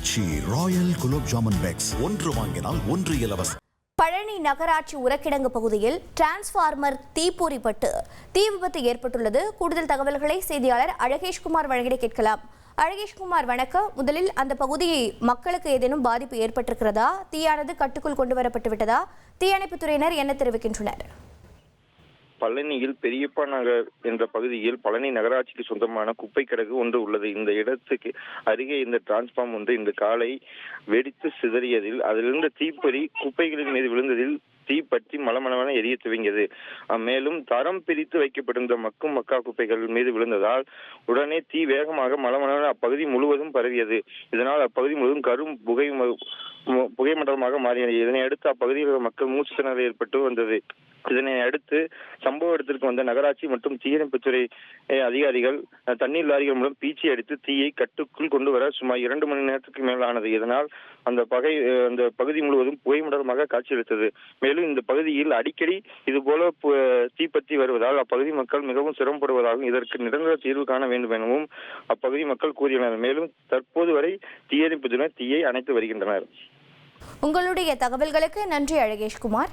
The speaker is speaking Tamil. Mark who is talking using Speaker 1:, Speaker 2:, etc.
Speaker 1: ஆச்சி ராயல் குலோப் ஜாமன் பேக்ஸ் ஒன்று வாங்கினால் ஒன்று இலவசம்.
Speaker 2: பழனி நகராட்சி உரக்கிடங்கு பகுதியில் டிரான்ஸ்ஃபார்மர் தீப்பொறிப்பட்டு தீ விபத்து ஏற்பட்டுள்ளது. கூடுதல் தகவல்களை செய்தியாளர் அழகேஷ்குமார் வழங்கிட கேட்கலாம். அழகேஷ்குமார் வணக்கம். முதலில் அந்த பகுதியை மக்களுக்கு ஏதேனும் பாதிப்பு ஏற்பட்டிருக்கிறதா? தீயானது கட்டுக்குள் கொண்டு வரப்பட்டு விட்டதா? தீயணைப்புத் துறையினர் என்ன தெரிவிக்கின்றனர்?
Speaker 3: பழனியில் பெரியப்பா நகர் என்ற பகுதியில் பழனி நகராட்சிக்கு சொந்தமான குப்பை கிடகு ஒன்று உள்ளது. இந்த இடத்துக்கு அருகே இந்த டிரான்ஸ்பார்ம் ஒன்று இந்த காலை வெடித்து சிதறியதில் அதிலிருந்த தீப்பொறி குப்பைகளின் மீது விழுந்ததில் தீ பற்றி மலமளவென எரிய துவங்கியது. மேலும் தரம் பிரித்து வைக்கப்பட்டிருந்த மக்கும் மக்கா குப்பைகள் மீது விழுந்ததால் உடனே தீ வேகமாக மலமளவென அப்பகுதி முழுவதும் பரவியது. இதனால் அப்பகுதி முழுவதும் கரும் புகை ம- புகைமண்டலமாக மாறியது. இதனை அடுத்து அப்பகுதியில் மக்கள் மூச்சு திணறல் ஏற்பட்டு வந்தது. இதனை அடுத்து சம்பவ இடத்திற்கு வந்த நகராட்சி மற்றும் தீயணைப்புத்துறை அதிகாரிகள் தண்ணீர் லாரிகள் மூலம் பீச்சி அடித்து தீயை கட்டுக்குள் கொண்டு வர சுமார் இரண்டு மணி நேரத்துக்கு மேலானது. இதனால் அந்த பகை அந்த பகுதி முழுவதும் புகைமுடலமாக காட்சியளித்தது. மேலும் இந்த பகுதியில் அடிக்கடி இதுபோல தீப்பற்றி வருவதால் அப்பகுதி மக்கள் மிகவும் சிரமப்படுவதாகவும் இதற்கு நிரந்தர தீர்வு காண வேண்டும் எனவும் அப்பகுதி மக்கள் கூறியுள்ளனர் மேலும் தற்போது வரை தீயணைப்புத்துறை தீயை அணைத்து வருகின்றனர்.
Speaker 2: உங்களுடைய தகவல்களுக்கு நன்றி அழகேஷ்குமார்.